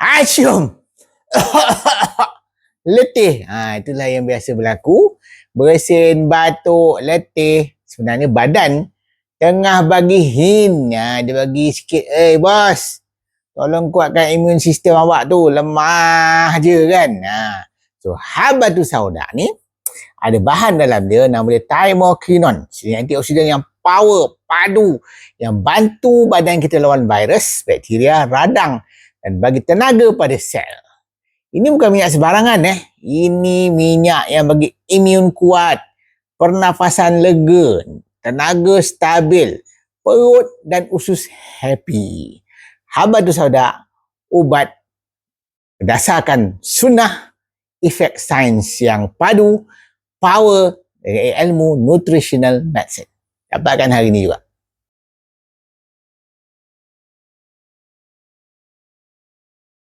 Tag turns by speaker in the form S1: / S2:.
S1: Asyum. letih. Ha, itulah yang biasa berlaku. Bersin, batuk, letih. Sebenarnya badan tengah bagi hint. Ha, dia bagi sikit, eh bos, tolong kuatkan imun sistem awak tu. Lemah je kan. Ha. So, habatu sauda ni ada bahan dalam dia nama dia thymoquinone. Antioksidan yang power, padu yang bantu badan kita lawan virus, bakteria, radang dan bagi tenaga pada sel. Ini bukan minyak sebarangan eh. Ini minyak yang bagi imun kuat, pernafasan lega, tenaga stabil, perut dan usus happy. Habatu sauda, ubat berdasarkan sunnah efek sains yang padu, power dari ilmu nutritional medicine. Dapatkan hari ini juga.